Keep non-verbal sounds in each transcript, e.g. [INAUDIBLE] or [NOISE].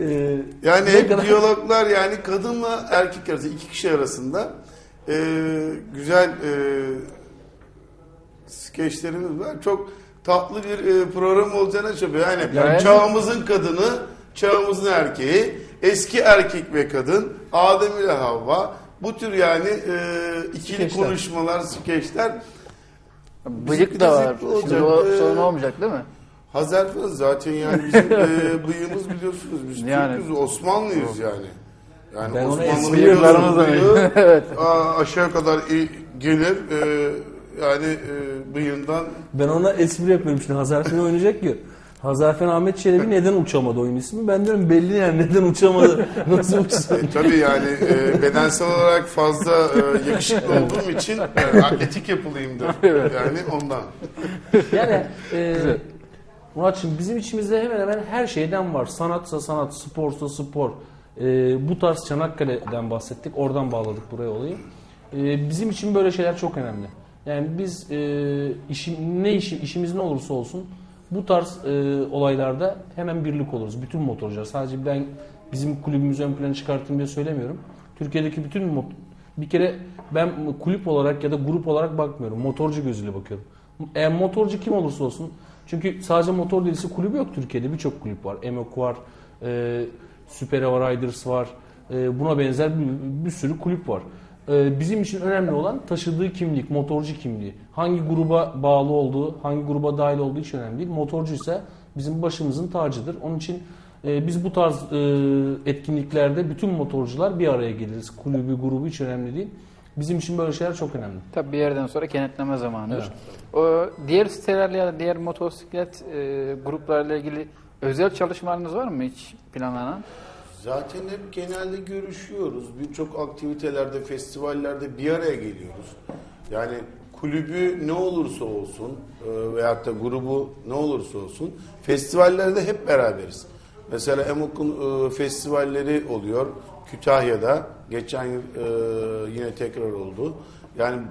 Ee, Yani hep kadar- diyaloglar yani kadınla erkek arasında iki kişi arasında e, güzel e, skeçlerimiz var. Çok tatlı bir e, program olacağına çok yani Yani- çağımızın kadını, çağımızın erkeği, eski erkek ve kadın, Adem ile Havva bu tür yani e, ikili Skeçler. konuşmalar, skeçler Bıyık da var. Şimdi o Ee, sorun olmayacak değil mi? Hazarfız zaten yani bizim [LAUGHS] e, bıyığımız biliyorsunuz biz Yani- Türk'üz, Osmanlıyız yani. Yani Ben Osmanlı'nın da bıyığı, [LAUGHS] evet. aşağı kadar i- gelir e, yani e, bıyığından Ben ona espri yapıyorum şimdi Hazarfen oynayacak ya. Hazarfen Ahmet Çelebi neden uçamadı oyun ismi? Ben diyorum belli yani neden uçamadı. [LAUGHS] Nasıl uçsun? e, tabii yani e, bedensel olarak fazla e, yakışıklı olduğum için e, atletik yapılıyımdır. Yani ondan. Yani e, Muratçım bizim içimizde hemen hemen her şeyden var. Sanatsa sanat, sporsa spor. E, bu tarz Çanakkale'den bahsettik. Oradan bağladık buraya olayı. E, bizim için böyle şeyler çok önemli. Yani biz e, işim, ne işi, işimiz ne olursa olsun bu tarz e, olaylarda hemen birlik oluruz. Bütün motorcular. Sadece ben bizim kulübümüzü ön plana çıkarttım diye söylemiyorum. Türkiye'deki bütün bir kere ben kulüp olarak ya da grup olarak bakmıyorum. Motorcu gözüyle bakıyorum. Eğer motorcu kim olursa olsun çünkü sadece motor delisi kulübü yok Türkiye'de. Birçok kulüp var. Emok var, e, Super Hava Riders var. E, buna benzer bir, bir sürü kulüp var. E, bizim için önemli olan taşıdığı kimlik, motorcu kimliği. Hangi gruba bağlı olduğu, hangi gruba dahil olduğu hiç önemli değil. Motorcu ise bizim başımızın tacıdır. Onun için e, biz bu tarz e, etkinliklerde bütün motorcular bir araya geliriz. Kulübü, grubu hiç önemli değil. Bizim için böyle şeyler çok önemli. Tabii bir yerden sonra kenetleme zamanıdır. O diğer sitelerle ya da diğer motosiklet e, gruplarla ilgili özel çalışmalarınız var mı hiç planlanan? Zaten hep genelde görüşüyoruz. Birçok aktivitelerde, festivallerde bir araya geliyoruz. Yani kulübü ne olursa olsun e, veyahut da grubu ne olursa olsun festivallerde hep beraberiz. Mesela Emok'un e, festivalleri oluyor Kütahya'da. Geçen e, yine tekrar oldu. Yani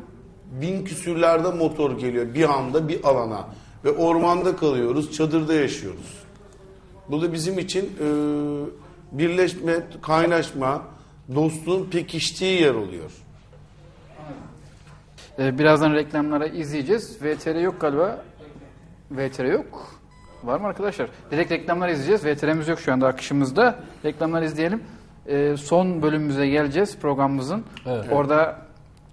bin küsürlerde motor geliyor bir anda bir alana. Ve ormanda kalıyoruz, çadırda yaşıyoruz. Bu da bizim için e, birleşme, kaynaşma, dostluğun pekiştiği yer oluyor. E, birazdan reklamlara izleyeceğiz. VTR yok galiba. VTR yok. Var mı arkadaşlar? Direkt reklamlar izleyeceğiz. VTR'miz yok şu anda akışımızda. Reklamlar izleyelim. E, son bölümümüze geleceğiz programımızın. Evet. Orada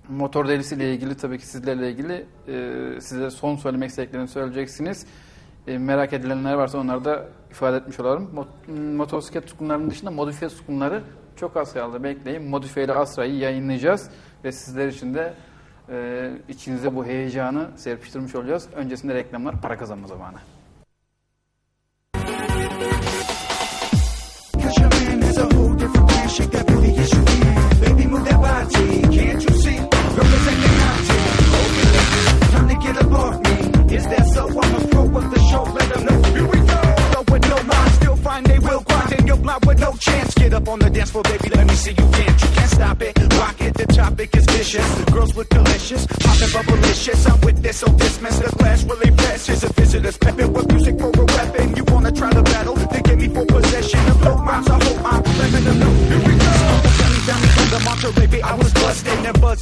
motor delisiyle ilgili tabii ki sizlerle ilgili e, size son söylemek istediklerini söyleyeceksiniz. E, merak edilenler varsa onları da ifade etmiş olalım. Mot- motosiklet tutkunlarının dışında modifiye tutkunları çok az kaldı. Bekleyin. Modifiye ile Asra'yı yayınlayacağız ve sizler için de e, içinize bu heyecanı serpiştirmiş olacağız. Öncesinde reklamlar para kazanma zamanı. Can. Baby, move that body. Can't you see? Represent the. Okay, time to get up off me. Is that pro of the show. Let them know. Here we go. With no mind, still find they will grind. You're blind with no chance. Get up on the dance floor, baby. Let me see you dance. You can't stop it. The topic is vicious. Girls look delicious. Popping bubblicious. I'm with this, so dismiss the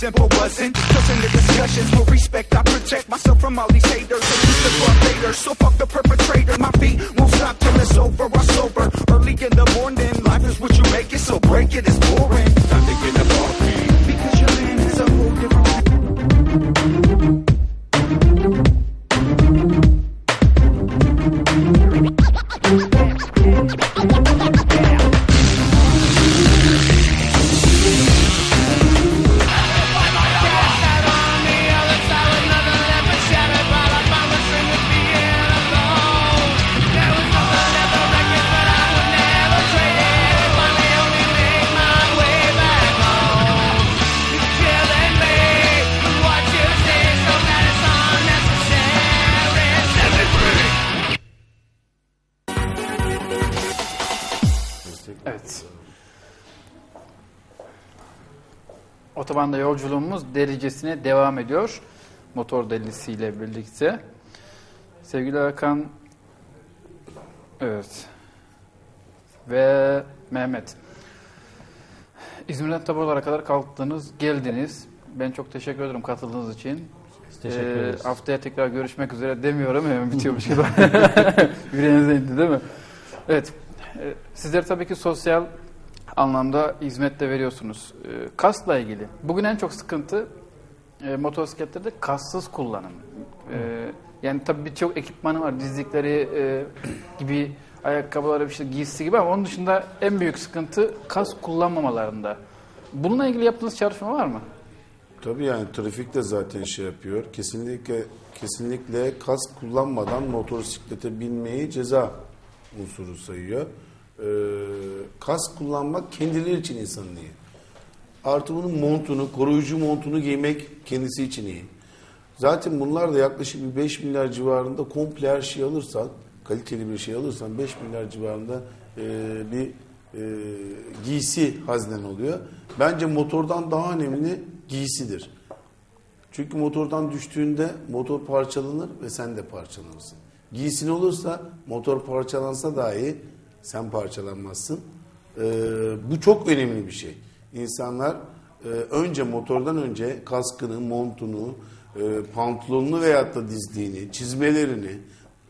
and wasn't. Cause in the discussions for respect, I protect myself from all these haters. Use the club later, so fuck the perpetrator. My feet won't stop till it's over. I sober early in the morning. Life is what you make it, so break it. It's boring. Time to get up Otobanda yolculuğumuz derecesine devam ediyor. Motor delisiyle birlikte. Sevgili Hakan, evet. ve Mehmet. İzmir'den tabi olarak kadar kalktınız, geldiniz. Ben çok teşekkür ederim katıldığınız için. Biz teşekkür Ee, ederiz. haftaya tekrar görüşmek üzere demiyorum hemen bitiyormuş gibi. [LAUGHS] [LAUGHS] Yüreğinize indi değil mi? Evet. Ee, Sizler tabii ki sosyal anlamda hizmet de veriyorsunuz. Ee, Kasla ilgili. Bugün en çok sıkıntı e, motosikletlerde kassız kullanım. Ee, yani tabii birçok ekipmanı var. Dizlikleri e, gibi ayakkabıları, işte giysisi gibi ama onun dışında en büyük sıkıntı kas kullanmamalarında. Bununla ilgili yaptığınız çalışma var mı? Tabii yani trafik de zaten şey yapıyor. Kesinlikle kesinlikle kask kullanmadan motosiklete binmeyi ceza unsuru sayıyor. Ee, kask kullanmak kendileri için insanın iyi. Artı bunun montunu, koruyucu montunu giymek kendisi için iyi. Zaten bunlar da yaklaşık bir 5 milyar civarında komple her şeyi alırsan, kaliteli bir şey alırsan 5 milyar civarında e, bir e, giysi haznen oluyor. Bence motordan daha önemli giysidir. Çünkü motordan düştüğünde motor parçalanır ve sen de parçalanırsın. Giysin olursa motor parçalansa dahi sen parçalanmazsın. Ee, bu çok önemli bir şey. İnsanlar e, önce motordan önce kaskını, montunu, e, pantolonunu veyahut da dizliğini, çizmelerini,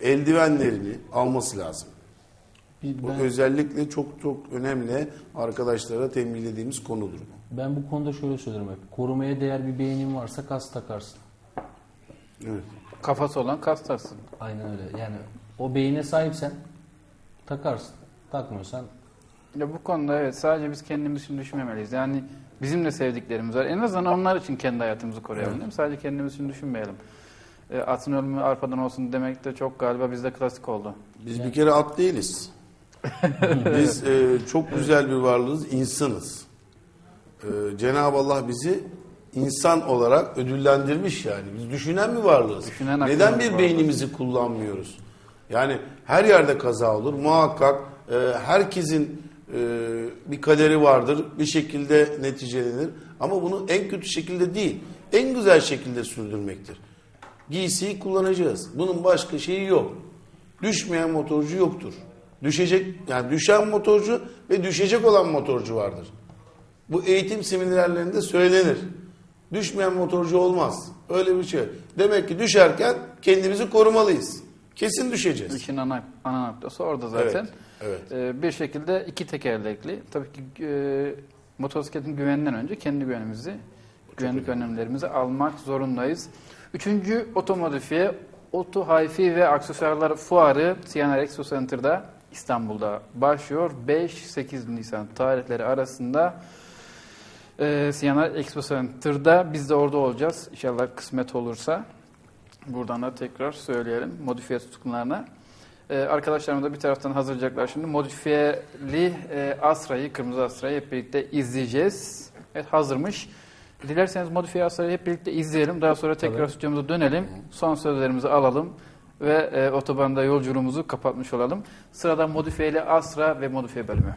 eldivenlerini alması lazım. Bir- Bu ben, özellikle çok çok önemli arkadaşlara tembihilediğimiz konudur. bu. ben bu konuda şöyle söylerim hep. Korumaya değer bir beynin varsa kas takarsın. Evet. Kafası olan kas taksın. Aynen öyle. Yani o beyine sahipsen takarsın. Takmıyorsan Ya bu konuda evet sadece biz kendimiz için düşünmemeliyiz. Yani bizim de sevdiklerimiz var. En azından onlar için kendi hayatımızı koruyalım. değil mi? Sadece kendimiz için düşünmeyelim. E, atın ölümü arpadan olsun demek de çok galiba bizde klasik oldu. Biz bir kere at değiliz. [LAUGHS] Biz e, çok güzel bir varlığız, insanız. E, Cenab-ı Allah bizi insan olarak ödüllendirmiş yani. Biz düşünen bir varlığız. Düşünen Neden bir beynimizi kullanmıyoruz? Yani her yerde kaza olur. Muhakkak e, herkesin e, bir kaderi vardır. Bir şekilde neticelenir. Ama bunu en kötü şekilde değil, en güzel şekilde sürdürmektir. Giysiyi kullanacağız. Bunun başka şeyi yok. Düşmeyen motorcu yoktur. Düşecek yani düşen motorcu ve düşecek olan motorcu vardır. Bu eğitim seminerlerinde söylenir. Düşmeyen motorcu olmaz. Öyle bir şey. Demek ki düşerken kendimizi korumalıyız. Kesin düşeceğiz. İşin ana, ana noktası orada zaten. Evet, E, bir şekilde iki tekerlekli. Tabii ki e, motosikletin güveninden önce kendi güvenimizi, güvenlik önlemlerimizi almak zorundayız. Üçüncü otomodifiye Oto Hi-Fi ve Aksesuarlar Fuarı CNR Expo Center'da İstanbul'da başlıyor. 5-8 Nisan tarihleri arasında e, CNR Expo Center'da biz de orada olacağız. İnşallah kısmet olursa. Buradan da tekrar söyleyelim modifiye tutkunlarına. Ee, arkadaşlarım da bir taraftan hazırlayacaklar şimdi. Modifiyeli e, Asra'yı, Kırmızı Asra'yı hep birlikte izleyeceğiz. Evet hazırmış. Dilerseniz Modifiye Asra'yı hep birlikte izleyelim. Daha sonra tekrar Tabii. stüdyomuza dönelim. Son sözlerimizi alalım. Ve e, otobanda yolculuğumuzu kapatmış olalım. Sırada Modifiyeli Asra ve Modifiye bölümü.